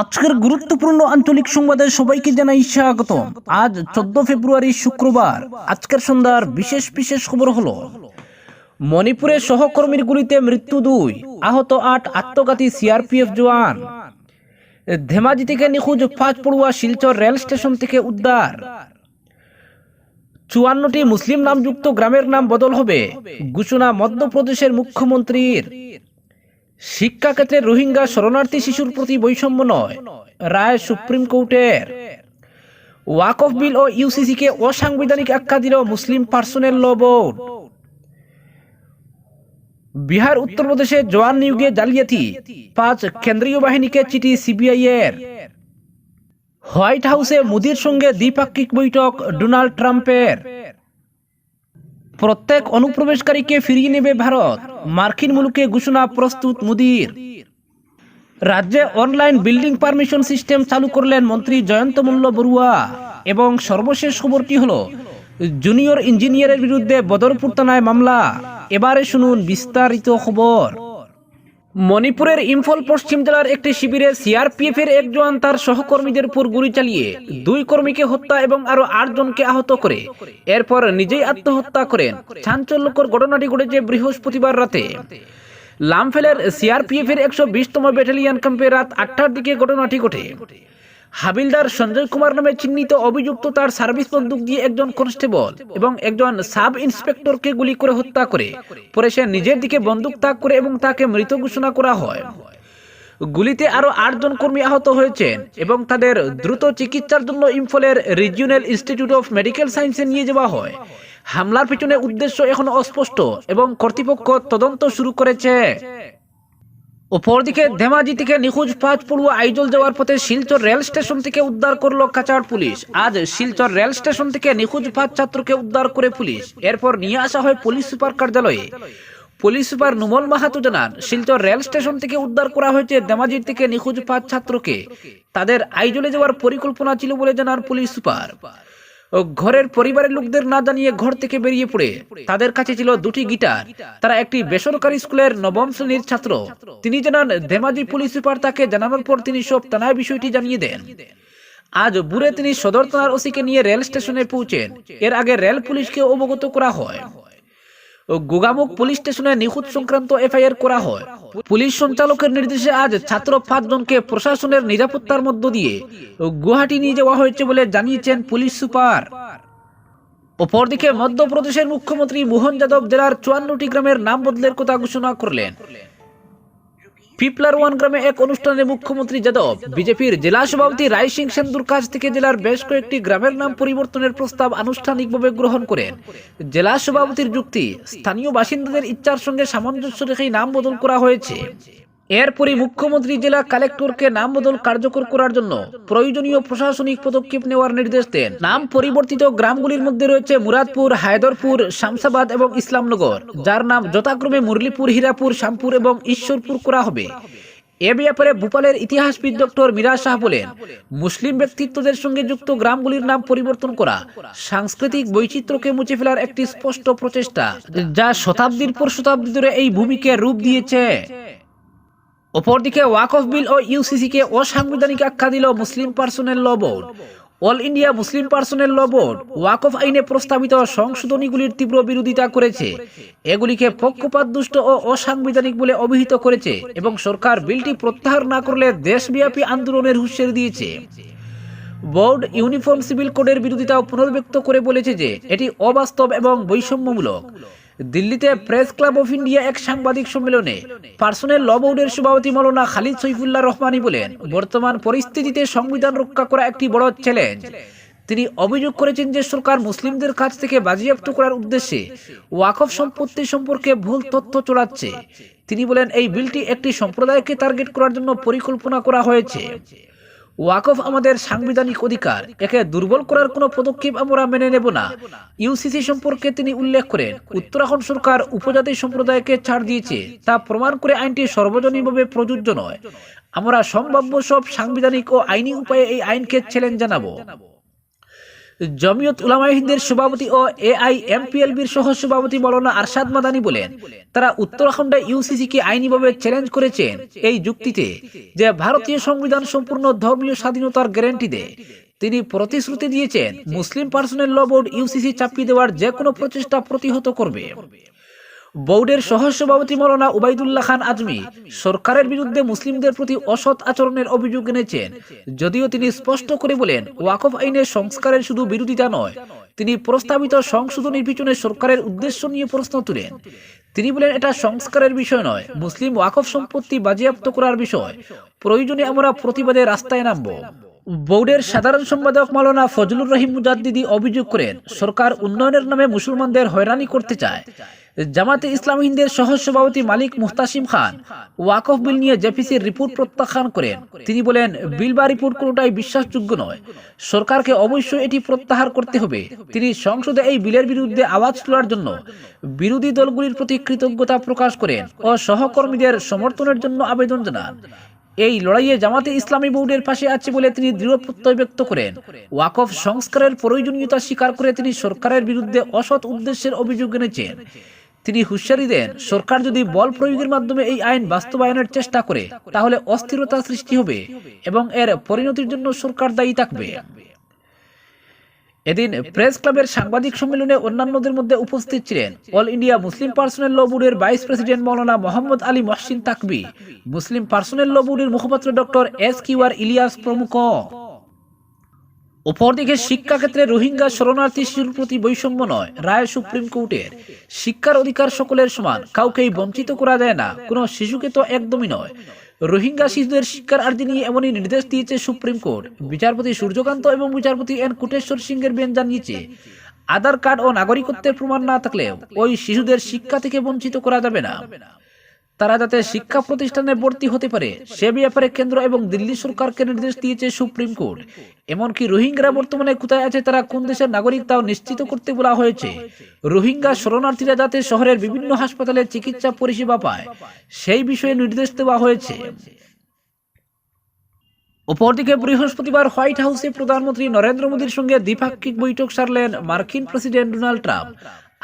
আজকের গুরুত্বপূর্ণ আঞ্চলিক সংবাদে সবাইকে জানাই স্বাগত। আজ চোদ্দ ফেব্রুয়ারি শুক্রবার। আজকের সন্ধ্যার বিশেষ বিশেষ খবর হলো, মণিপুরে সহকর্মীর গুলিতে মৃত্যু দুই। আহত আট আত্মঘাতী সিআরপিএফ জওয়ান। ধেমাজি থেকে নিখোঁজ পাঁচ পড়ুয়া শিলচর রেল স্টেশন থেকে উদ্ধার। চুয়ান্নটি মুসলিম নামযুক্ত গ্রামের নাম বদল হবে। ঘোষণা মধ্যপ্রদেশের মুখ্যমন্ত্রীর। শিক্ষাক্ষেত্রে রোহিঙ্গা শরণার্থী শিশুর প্রতি বৈষম্য নয়, রায় সুপ্রিম কোর্টের। ওয়াকফ বিল ও ইউসিসিকে অসাংবিধানিক আখ্যা দিল Muslim personal law board Bihar উত্তরপ্রদেশে জওয়ান নিয়োগে জালিয়াতি, পাঁচ কেন্দ্রীয় বাহিনীকে চিঠি সিবিআই এর হোয়াইট হাউসে মোদির সঙ্গে দ্বিপাক্ষিক বৈঠক ডোনাল্ড ট্রাম্পের। প্রত্যেক অনুপ্রবেশকারীকে ফিরিয়ে নেবে ভারত। মার্কিন মুলুকে ঘোষণা প্রস্তুত মুদির। রাজ্যে অনলাইন বিল্ডিং পারমিশন সিস্টেম চালু করলেন মন্ত্রী জয়ন্ত মল্ল বড়ুয়া এবং সর্বশেষ খবরটি হল, জুনিয়র ইঞ্জিনিয়ারের বিরুদ্ধে বদরপুর থানায় মামলা। এবারে শুনুন বিস্তারিত খবর। মণিপুরের ইম্ফল পশ্চিম জেলার একটি শিবিরে সিআরপিএফ এর একজন তার সহকর্মীদের উপর গুলি চালিয়ে দুই কর্মীকে হত্যা এবং আরও জনকে আহত করে। এরপর নিজেই আত্মহত্যা করেন। চাঞ্চল্যকর ঘটনাটি ঘটেছে বৃহস্পতিবার রাতে। লামফেলের সিআরপিএফ এর একশো বিশতম ব্যাটালিয়ন ক্যাম্পে রাত আটটার দিকে ঘটনাটি ঘটে। হাবিলদার সঞ্জয় কুমার নামে চিহ্নিত অভিযুক্ত তার সার্ভিস বন্দুক দিয়ে একজন কনস্টেবল এবং একজন সাব ইন্সপেক্টরকে গুলি করে হত্যা করে। পরে সে নিজের দিকে বন্দুক তাক করে এবং তাকে মৃত ঘোষণা করা হয়। গুলিতে আরও আটজন কর্মী আহত হয়েছেন এবং তাদের দ্রুত চিকিৎসার জন্য ইম্ফলের রিজিওনাল ইনস্টিটিউট অফ মেডিকেল সায়েন্সে নিয়ে যাওয়া হয়। হামলার পিছনে উদ্দেশ্য এখনও অস্পষ্ট এবং কর্তৃপক্ষ তদন্ত শুরু করেছে। অপরদিকে ধেমাজি থেকে নিখোঁজ পাঁচ পড়ুয়া আইজল যাওয়ার পথে শিলচর রেল স্টেশন থেকে উদ্ধার করল কাচার পুলিশ। আজ শিলচর রেল স্টেশন থেকে নিখোঁজ পাঁচ ছাত্রকে উদ্ধার করে পুলিশ। এরপর নিয়ে আসা হয় পুলিশ সুপার কার্যালয়ে। পুলিশ সুপার নুমল মাহাতো জানান, শিলচর রেল স্টেশন থেকে উদ্ধার করা হয়েছে ধেমাজির থেকে নিখোঁজ পাঁচ ছাত্রকে। তাদের আইজলে যাওয়ার পরিকল্পনা ছিল বলে জানান পুলিশ সুপার। ঘরের পরিবারের লোকদের না জানিয়ে ঘর থেকে বেরিয়ে পড়ে। তাদের কাছে ছিল দুটি গিটার। তারা একটি বেসরকারি স্কুলের নবম শ্রেণির ছাত্র। তিনি জানান, ধেমাজি পুলিশ সুপার তাকে জানানোর পর তিনি সব থানায় বিষয়টি জানিয়ে দেন। আজ বুড়ে তিনি সদর থানার ওসিকে নিয়ে রেল স্টেশনে পৌঁছেন। এর আগে রেল পুলিশকে অবগত করা হয়। গোগামুখ পুলিশ স্টেশনে নিখোঁজ সংক্রান্ত এফআইআর করা হয়। পুলিশ সঞ্চালকের নির্দেশে আজ ছাত্র পাঁচজনকে প্রশাসনের নিরাপত্তার মধ্য দিয়ে গুয়াহাটি নিয়ে যাওয়া হয়েছে বলে জানিয়েছেন পুলিশ সুপার। অপরদিকে মধ্যপ্রদেশের মুখ্যমন্ত্রী মোহন যাদব জেলার চুয়ান্নটি গ্রামের নাম বদলের কথা ঘোষণা করলেন। পিপলার ওয়ান গ্রামে এক অনুষ্ঠানে মুখ্যমন্ত্রী যাদব। বিজেপির জেলা সভাপতি রায় সিং সেন্দুর কাছ থেকে জেলার বেশ কয়েকটি গ্রামের নাম পরিবর্তনের প্রস্তাব আনুষ্ঠানিকভাবে গ্রহণ করেন। জেলা সভাপতির যুক্তি, স্থানীয় বাসিন্দাদের ইচ্ছার সঙ্গে সামঞ্জস্য রেখেই নাম বদল করা হয়েছে। এরপরই মুখ্যমন্ত্রী জেলা কালেক্টরকে নাম বদল কার্যকর করার জন্য প্রয়োজনীয় প্রশাসনিক পদক্ষেপ নেওয়ার নির্দেশ দেন। নাম পরিবর্তিত গ্রামগুলির মধ্যে রয়েছে মুরাদপুর, হায়দরপুর, শামসাবাদ এবং ইসলামনগর, যার নাম যথাক্রমে মুরলীপুর, হীরাপুর, শ্যামপুর এবং ঈশ্বরপুর করা হবে। এ ব্যাপারে ভোপালের ইতিহাসবিদ ডক্টর মিরাজ শাহ বলেন, মুসলিম ব্যক্তিত্বদের সঙ্গে যুক্ত গ্রামগুলির নাম পরিবর্তন করা সাংস্কৃতিক বৈচিত্র্যকে মুছে ফেলার একটি স্পষ্ট প্রচেষ্টা, যা শতাব্দীর পর শতাব্দী ধরে এই ভূমিকে রূপ দিয়েছে। অপরদিকে ওয়াকফ বিল ও ইউসিসিকে অসাংবিধানিক আখ্যা দিল Muslim Personal Law Board All India Muslim Personal Law Board Waqf আইনে প্রস্তাবিত সংশোধনীগুলির তীব্র বিরোধিতা করেছে। এগুলিকে পক্ষপাতদুষ্ট ও অসাংবিধানিক বলে অভিহিত করেছে এবং সরকার বিলটি প্রত্যাহার না করলে দেশব্যাপী আন্দোলনের হুঁশিয়ারি দিয়েছে। বোর্ড ইউনিফর্ম সিভিল কোডের বিরোধিতাও পুনর্ব্যক্ত করে বলেছে যে, এটি অবাস্তব এবং বৈষম্যমূলক। দিল্লিতে প্রেস ক্লাব অফ ইন্ডিয়া এক সাংবাদিক সম্মেলনে পার্সোনেল ল বোর্ডের সভাপতি মৌলানা খালিদ সৈফুল্লাহ রহমানি বলেন, বর্তমান পরিস্থিতিতে সংবিধান রক্ষা করা একটি বড় চ্যালেঞ্জ তিনি অভিযোগ করেছেন যে সরকার মুসলিমদের কাছ থেকে বাজেয়াপ্ত করার উদ্দেশ্যে ওয়াকফ সম্পত্তি সম্পর্কে ভুল তথ্য চড়াচ্ছে তিনি বলেন, এই বিলটি একটি সম্প্রদায়কে টার্গেট করার জন্য পরিকল্পনা করা হয়েছে। ওয়াকফ আমাদের সাংবিধানিক অধিকার। একে দুর্বল করার কোনো পদক্ষেপ আমরা মেনে নেব না। ইউসিসি সম্পর্কে তিনি উল্লেখ করেন, উত্তরাখণ্ড সরকার উপজাতি সম্প্রদায়কে ছাড় দিয়েছে। তা প্রমাণ করে আইনটি সর্বজনীনভাবে প্রযোজ্য নয়। আমরা সম্ভাব্য সব সাংবিধানিক ও আইনি উপায়ে এই আইনকে চ্যালেঞ্জ জানাব। জমিয়ত উলামাহিনদের হিন্দের সভাপতি ও এআইএমপিএলবির সহ সভাপতি মৌলানা আরশাদ মাদানি বলেন, তারা উত্তরাখণ্ডে ইউসিসিকে আইনিভাবে চ্যালেঞ্জ করেছেন এই যুক্তিতে যে ভারতীয় সংবিধান সম্পূর্ণ ধর্মীয় স্বাধীনতার গ্যারান্টি দেয়। তিনি প্রতিশ্রুতি দিয়েছেন, Muslim personal law board UCC চাপিয়ে দেওয়ার যে কোনো প্রচেষ্টা প্রতিহত করবে। বোর্ডের সহ সভাপতি মৌলানা উবাইদুল্লাহ খান আজমি সরকারের বিরুদ্ধে মুসলিমদের প্রতি অসৎ আচরণের অভিযোগ এনেছেন। যদিও তিনি স্পষ্ট করে বলেন, ওয়াকফ আইনের সংস্কারের শুধু বিরোধিতা নয়, তিনি প্রস্তাবিত সংশোধনীর পিছনে সরকারের উদ্দেশ্য নিয়ে প্রশ্ন তুলেন। তিনি বলেন, এটা সংস্কারের বিষয় নয়, মুসলিম ওয়াকফ সম্পত্তি বাজেয়াপ্ত করার বিষয়। প্রয়োজনে আমরা প্রতিবাদে রাস্তায় নামব। বোর্ডের সাধারণ সম্পাদক মাওলানা ফজলুর রহিম মুজাদ্দিদি অভিযোগ করেন, সরকার উন্নয়নের নামে মুসলমানদের হয়রানি করতে চায়। জামাতে ইসলাম হিন্দের সহ সভাপতি মালিক মুহতাসিম খান ওয়াকফ বিল নিয়ে জেপিসির রিপোর্ট প্রত্যাখ্যান করেন। তিনি বলেন, বিল বা রিপোর্ট কোনোটাই বিশ্বাসযোগ্য নয়। সরকারকে অবশ্যই এটি প্রত্যাহার করতে হবে। তিনি সংসদে এই বিলের বিরুদ্ধে আওয়াজ তোলার জন্য বিরোধী দলগুলির প্রতি কৃতজ্ঞতা প্রকাশ করেন ও সহকর্মীদের সমর্থনের জন্য আবেদন জানান। এই লড়াইয়ে জামাতে ইসলামী বোর্ডের পাশে আছে বলে তিনি দৃঢ় প্রত্যয় ব্যক্ত করেন। ওয়াকফ সংস্কারের প্রয়োজনীয়তা স্বীকার করে তিনি সরকারের বিরুদ্ধে অসৎ উদ্দেশ্যের অভিযোগ এনেছেন। তিনি হুঁশিয়ারি দেন, সরকার যদি বল প্রয়োগের মাধ্যমে এই আইন বাস্তবায়নের চেষ্টা করে, তাহলে অস্থিরতা সৃষ্টি হবে এবং এর পরিণতির জন্য সরকার দায়ী থাকবে। এদিন প্রেস ক্লাবের সাংবাদিক সম্মেলনে অন্যান্যদের মধ্যে উপস্থিত ছিলেন All India Muslim Personal Law বোর্ডের vice president Maulana Mohammad Ali Mohsin Taqvi, Muslim Personal Law বোর্ডের মুখপাত্র ডক্টর এস কিউআর ইলিয়াস প্রমুখ। অপরদিকে শিক্ষাক্ষেত্রে রোহিঙ্গা শরণার্থী শিশুর প্রতি বৈষম্য নয়, রায় সুপ্রিম কোর্টের। শিক্ষার অধিকার সকলের সমান, কাউকেই বঞ্চিত করা যায় না, কোনো শিশুকে তো একদমই নয়। রোহিঙ্গা শিশুদের শিক্ষার আর্জি নিয়ে এমনই নির্দেশ দিয়েছে সুপ্রিম কোর্ট। বিচারপতি সূর্যকান্ত এবং বিচারপতি এন কোটেশ্বর সিংহের বেঞ্চ জানিয়েছে, আধার কার্ড ও নাগরিকত্বের প্রমাণ না থাকলেও ওই শিশুদের শিক্ষা থেকে বঞ্চিত করা যাবে না। তারা যাতে শিক্ষা প্রতিষ্ঠানে ভর্তি হতে পারে, সে ব্যাপারে কেন্দ্র এবং দিল্লি সরকারকে নির্দেশ দিয়েছে সুপ্রিম কোর্ট। এমনকি রোহিঙ্গারা বর্তমানে কোথায় আছে, তারা কোন দেশের নাগরিক তাও নিশ্চিত করতে বলা হয়েছে। রোহিঙ্গা শরণার্থীরা যাতে শহরের বিভিন্ন হাসপাতালে চিকিৎসা পরিষেবা পায়, সেই বিষয়ে নির্দেশ দেওয়া হয়েছে। অপরদিকে বৃহস্পতিবার হোয়াইট হাউসে প্রধানমন্ত্রী নরেন্দ্র মোদীর সঙ্গে দ্বিপাক্ষিক বৈঠক সারলেন মার্কিন প্রেসিডেন্ট ডোনাল্ড ট্রাম্প।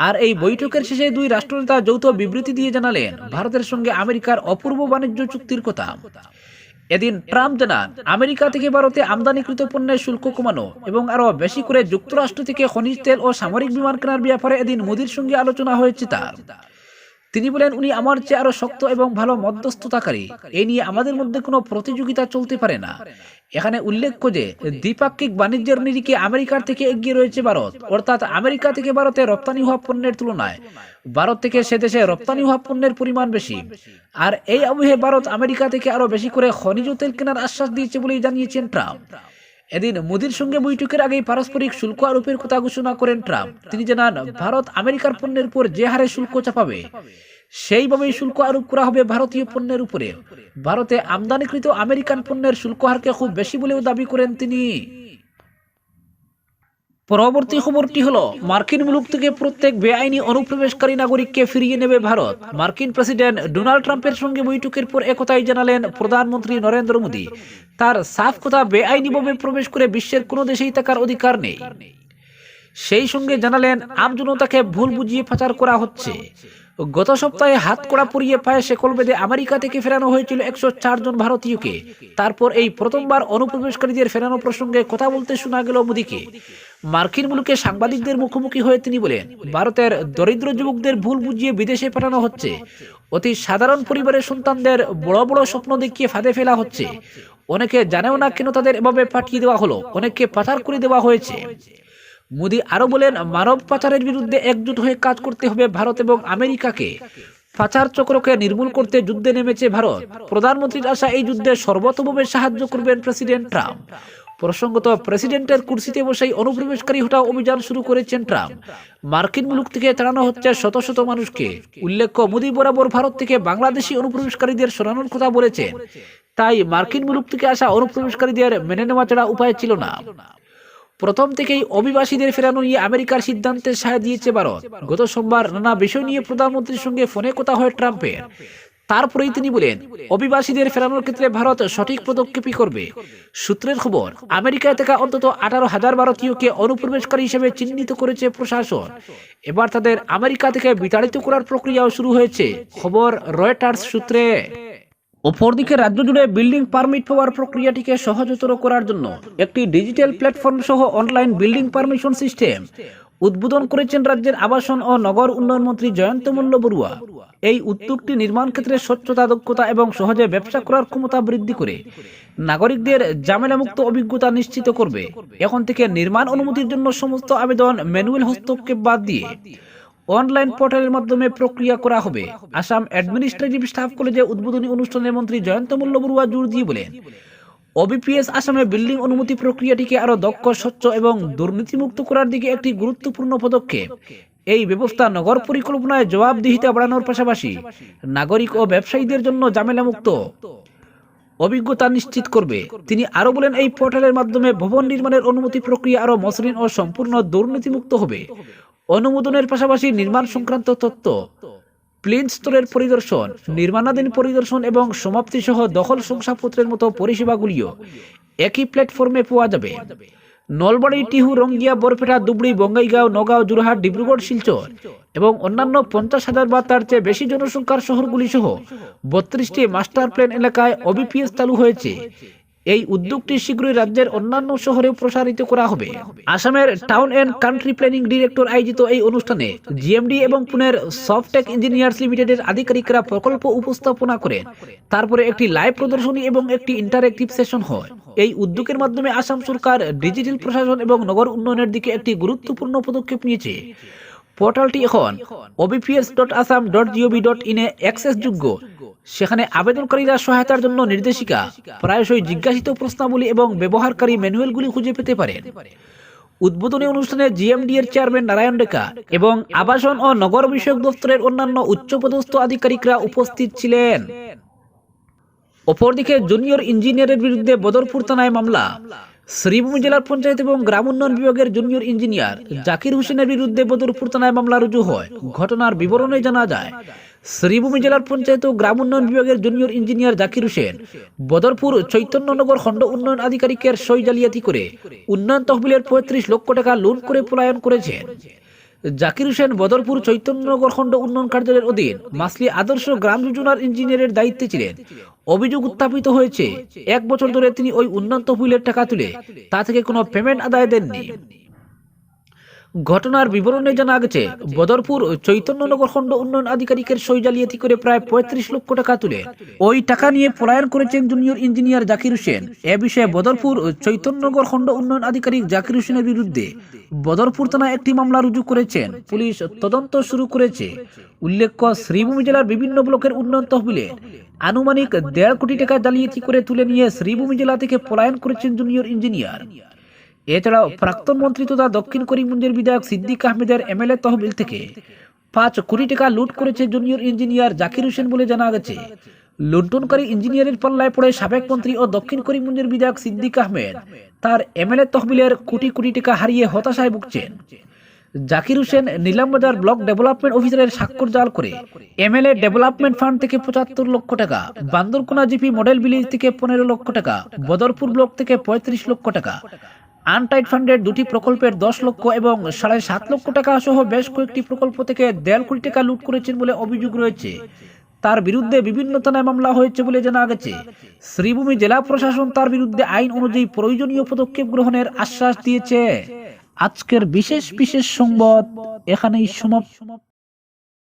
আর এই বৈঠকের শেষে দুই রাষ্ট্রনেতা যৌথ বিবৃতি দিয়ে জানালেন, ভারতের সঙ্গে আমেরিকার অপূর্ব বাণিজ্য চুক্তির কথা। এদিন ট্রাম্প জানান, আমেরিকা থেকে ভারতে আমদানিকৃত পণ্যের শুল্ক কমানো এবং আরও বেশি করে যুক্তরাষ্ট্র থেকে খনিজ তেল ও সামরিক বিমান কেনার ব্যাপারে এদিন মোদির সঙ্গে আলোচনা হয়েছে তার। তিনি বলেন, উনি আমার চেয়ে আরও শক্ত এবং ভালো মধ্যস্থতাকারী। এই নিয়ে আমাদের মধ্যে কোনো প্রতিযোগিতা চলতে পারে না। এখানে উল্লেখ্য যে, দ্বিপাক্ষিক বাণিজ্যের নিরিখে আমেরিকার থেকে এগিয়ে রয়েছে ভারত। অর্থাৎ আমেরিকা থেকে ভারতে রপ্তানি হওয়া পণ্যের তুলনায় ভারত থেকে সে দেশে রপ্তানি হওয়া পণ্যের পরিমাণ বেশি। আর এই আবহে ভারত আমেরিকা থেকে আরও বেশি করে খনিজ তেল কেনার আশ্বাস দিয়েছে বলেই জানিয়েছেন ট্রাম্প। এদিন মোদীর সঙ্গে বৈঠকের আগেই পারস্পরিক শুল্ক আরোপের কথা ঘোষণা করেন ট্রাম্প। তিনি জানান, ভারত আমেরিকার পণ্যের উপর যে হারে শুল্ক চাপাবে, সেইভাবেই শুল্ক আরোপ করা হবে ভারতীয় পণ্যের উপরে। ভারতে আমদানিকৃত আমেরিকান পণ্যের শুল্ক হারকে খুব বেশি বলেও দাবি করেন তিনি। পরবর্তী খবরটি হলো, মার্কিন মুলুক থেকে প্রত্যেক বেআইনি অনুপ্রবেশকারী নাগরিককে ফিরিয়ে নেবে ভারত। মার্কিন প্রেসিডেন্ট ডোনাল্ড ট্রাম্পের সঙ্গে বৈঠকের পর একথাই জানালেন প্রধানমন্ত্রী নরেন্দ্র মোদী। তার সাফ কথা বেআইনিভাবে প্রবেশ করে বিশ্বের কোনো দেশেই থাকার অধিকার নেই। সেই সঙ্গে জানালেন আমজনতাকে ভুল বুঝিয়ে পাচার করা হচ্ছে। গত সপ্তাহে হাত কড়া পরিয়ে পায়ে শেকল বেঁধে আমেরিকা থেকে ফেরানো হয়েছিল একশো জন ভারতীয়কে। তারপর এই প্রথমবার অনুপ্রবেশকারীদের ফেরানো প্রসঙ্গে কথা বলতে শোনা গেল মোদীকে। মার্কিন মুলুকে সাংবাদিকদের মুখোমুখি হয়ে তিনি বলেন, ভারতের দরিদ্র যুবকদের ভুল বুঝিয়ে বিদেশে পাঠানো হচ্ছে। অতি সাধারণ পরিবারের সন্তানদের বড় বড় স্বপ্ন দেখিয়ে ফাঁদে ফেলা হচ্ছে। অনেকে জানেও না কেন তাদের এভাবে পাঠিয়ে দেওয়া হলো, অনেককে পাচার করে দেওয়া হয়েছে। মোদী আরও বলেন, মানব পাচারের বিরুদ্ধে একজুট হয়ে কাজ করতে হবে ভারত এবং আমেরিকাকে। পাচার চক্রকে নির্মূল করতে যুদ্ধে নেমেছে ভারত। প্রধানমন্ত্রীর আশা এই যুদ্ধে সর্বতভাবে সাহায্য করবেন প্রেসিডেন্ট ট্রাম্প। প্রসঙ্গত প্রেসিডেন্টের কুর্সিতে বসেই অনুপ্রবেশকারী হটাও অভিযান শুরু করেছেন ট্রাম্প। মার্কিন মুলুক থেকে তাড়ানো হচ্ছে শত শত মানুষকে। উল্লেখ্য, মোদী বরাবর ভারত থেকে বাংলাদেশি অনুপ্রবেশকারীদের সরানোর কথা বলেছেন। তাই মার্কিন মুলুক থেকে আসা অনুপ্রবেশকারীদের মেনে নেওয়া ছাড়া উপায় ছিল না। প্রথম থেকেই অভিবাসীদের ফেরানো নিয়ে আমেরিকার সিদ্ধান্তে সায় দিয়েছে ভারত। গত সোমবার নানা বিষয় নিয়ে প্রধানমন্ত্রীর সঙ্গে ফোনে কথা হয় ট্রাম্পের। তারপরেই তিনি বলেন, অভিবাসীদের ফেরানোর ক্ষেত্রে ভারত সঠিক পদক্ষেপই করবে। সূত্রের খবর, আমেরিকায় থাকা অন্তত আঠারো হাজার ভারতীয়কে অনুপ্রবেশকারী হিসেবে চিহ্নিত করেছে প্রশাসন। এবার তাদের আমেরিকা থেকে বিতাড়িত করার প্রক্রিয়াও শুরু হয়েছে। খবর রয়টার্স সূত্রে। অপরদিকে রাজ্য জুড়ে বিল্ডিং পারমিট পাওয়ার প্রক্রিয়াটিকে সহজতর করার জন্য একটি ডিজিটাল প্ল্যাটফর্ম সহ অনলাইন বিল্ডিং পারমিশন সিস্টেম উদ্বোধন করেছেন রাজ্যের আবাসন ও নগর উন্নয়ন মন্ত্রী জয়ন্ত মল্ল বড়ুয়া। এই উদ্যোগটি নির্মাণ ক্ষেত্রে স্বচ্ছতা, দক্ষতা এবং সহজে ব্যবসা করার ক্ষমতা বৃদ্ধি করে নাগরিকদের ঝামেলামুক্ত অভিজ্ঞতা নিশ্চিত করবে। এখন থেকে নির্মাণ অনুমতির জন্য সমস্ত আবেদন ম্যানুয়াল হস্তক্ষেপ বাদ দিয়ে অনলাইন পোর্টালের মাধ্যমে প্রক্রিয়া করা হবে। আসাম অ্যাডমিনিস্ট্রেটিভ স্টাফ কলেজে উদ্বোধনী অনুষ্ঠানে মন্ত্রী জয়ন্ত মল্ল জোর দিয়ে বলেন ওবিপিএস আসামে বিল্ডিং অনুমতি প্রক্রিয়াটিকে আরও দক্ষ, স্বচ্ছ এবং দুর্নীতিমুক্ত করার দিকে একটি গুরুত্বপূর্ণ পদক্ষেপ। এই ব্যবস্থা নগর পরিকল্পনায় জবাবদিহিতা বাড়ানোর পাশাপাশি নাগরিক ও ব্যবসায়ীদের জন্য ঝামেলামুক্ত। অভিজ্ঞতা নিশ্চিত করবে। তিনি আরও বলেন, এই পোর্টালের মাধ্যমে ভবন নির্মাণের অনুমতি প্রক্রিয়া আরও মসৃণ ও সম্পূর্ণ দুর্নীতিমুক্ত হবে। অনুমোদনের পাশাপাশি নির্মাণ সংক্রান্ত তথ্য, প্লেন স্তরের পরিদর্শন, নির্মাণাধীন পরিদর্শন এবং সমাপ্তি সহ দখল শংসাপত্রের মতো পরিষেবাগুলিও একই প্ল্যাটফর্মে পাওয়া যাবে। নলবাড়ি, টিহু, রঙ্গিয়া, বরপেটা, দুবড়ি, বঙ্গাইগাঁও, নগাঁও যোরহাট ডিব্রুগড়, শিলচর এবং অন্যান্য পঞ্চাশ হাজার বা তার চেয়ে বেশি জনসংখ্যার শহরগুলি সহ বত্রিশটি মাস্টার প্ল্যান এলাকায় অবিপিএস চালু হয়েছে। এই উদ্যোগটি শীঘ্রই রাজ্যের অন্যান্য শহরেও প্রসারিত করা হবে। আসামের town and country planning director আয়োজিত এই অনুষ্ঠানে জিএমডি এবং পুনের সফটেক ইঞ্জিনিয়ার্স লিমিটেডের আধিকারিকরা প্রকল্প উপস্থাপনা করেন। তারপরে একটি লাইভ প্রদর্শনী এবং একটি ইন্টারেক্টিভ সেশন হয়। এই উদ্যোগের মাধ্যমে আসাম সরকার ডিজিটাল প্রশাসন এবং নগর উন্নয়নের দিকে একটি গুরুত্বপূর্ণ পদক্ষেপ নিয়েছে। পোর্টালটি এখন OBPS dot Assam dot gov dot ইনে অ্যাক্সেসযোগ্য সেখানে আবেদনকারীরা সহায়তার জন্য নির্দেশিকা, প্রায়শই জিজ্ঞাসিত প্রশ্নাবলী এবং ব্যবহারকারী ম্যানুয়ালগুলি খুঁজে পেতে পারেন উদ্বোধনী অনুষ্ঠানে জিএমডি এর চেয়ারম্যান নারায়ণ রেখা এবং আবাসন ও নগর বিষয়ক দপ্তরের অন্যান্য উচ্চপদস্থ আধিকারিকরা উপস্থিত ছিলেন। অপরদিকে জুনিয়র ইঞ্জিনিয়ারের বিরুদ্ধে বদরপুর থানায় মামলা। শ্রীভূমি জেলার পঞ্চায়েত এবং গ্রাম উন্নয়ন বিভাগের জুনিয়র ইঞ্জিনিয়ার জাকির হোসেনের বিরুদ্ধে বদরপুর থানায় মামলা রুজু হয়। ঘটনার বিবরণে জানা যায় শ্রীভূমি জেলার পঞ্চায়েত ও গ্রাম উন্নয়ন বিভাগের জুনিয়র ইঞ্জিনিয়ার জাকির হোসেন, বদরপুর চৈতন্যনগর খণ্ড উন্নয়ন আধিকারিকের সই জালিয়াতি করে উন্নয়ন তহবিলের পঁয়ত্রিশ লক্ষ টাকা লোন করে পলায়ন করেছেন। জাকির হোসেন বদরপুর চৈতন্যনগর খণ্ড উন্নয়ন কার্যালয়ের অধীন মাসলি আদর্শ গ্রাম যোজনার ইঞ্জিনিয়ারের দায়িত্বে ছিলেন। অভিযোগ উত্থাপিত হয়েছে। এক বছর ধরে তিনি ওই উন্নয়ন তহবিলের টাকা তুলে তা থেকে কোনো পেমেন্ট আদায় দেননি। ঘটনার বিবরণে জানা গেছে, বদরপুর চৈতন্যনগর খণ্ড উন্নয়ন আধিকারিকের সই জালিয়াতি করে প্রায় পঁয়ত্রিশ লক্ষ টাকা তুলে। ওই টাকা নিয়ে পলায়ন করেছেন জুনিয়র ইঞ্জিনিয়ার জাকির হোসেন। এ বিষয়ে বদরপুর চৈতন্যনগর খণ্ড উন্নয়ন আধিকারিক জাকির হোসেনের বিরুদ্ধে বদরপুর থানায় একটি মামলা রুজু করেছেন। পুলিশ তদন্ত শুরু করেছে। উল্লেখ্য, শ্রীভূমি জেলার বিভিন্ন ব্লকের উন্নয়ন তহবিলে আনুমানিক দেড় কোটি টাকা জালিয়াতি করে তুলে নিয়ে শ্রীভূমি জেলা থেকে পলায়ন করেছেন জুনিয়র ইঞ্জিনিয়ার। এছাড়াও প্রাক্তন মন্ত্রী তথা দক্ষিণ করিমগঞ্জের বিধায়ক সিদ্দিক আহমেদের এমএলএ তহবিল থেকে পাঁচ কোটি টাকা লুট করেছে জুনিয়র ইঞ্জিনিয়ার জাকির হোসেন বলে জানা গেছে। লুণ্ঠনকারী ইঞ্জিনিয়ারের পাল্লায় পড়ে সাবেক মন্ত্রী ও দক্ষিণ করিমগঞ্জের বিধায়ক সিদ্দিক আহমেদ তার এমএলএ তহবিলের কোটি কোটি টাকা হারিয়ে হতাশায় ভুগছেন। জাকির হোসেন নিলামবাজার ব্লক ডেভেলপমেন্ট অফিসারের স্বাক্ষর জাল করে এমএলএ ডেভেলপমেন্ট ফান্ড থেকে পঁচাত্তর লক্ষ টাকা, বান্দরকোনা জিপি মডেল ভিলেজ থেকে পনেরো লক্ষ টাকা, বদরপুর ব্লক থেকে পঁয়ত্রিশ লক্ষ টাকা আনটাইড ফান্ডের দুটি প্রকল্পের দশ লক্ষ এবং সাড়ে সাত লক্ষ টাকা সহ বেশ কয়েকটি প্রকল্প থেকে দেড় কোটি টাকা লুট করেছেন বলে অভিযোগ রয়েছে। তার বিরুদ্ধে বিভিন্ন থানায় মামলা হয়েছে বলে জানা গেছে। শ্রীভূমি জেলা প্রশাসন তার বিরুদ্ধে আইন অনুযায়ী প্রয়োজনীয় পদক্ষেপ গ্রহণের আশ্বাস দিয়েছে। আজকের বিশেষ বিশেষ সংবাদ এখানেই সমাপ্ত।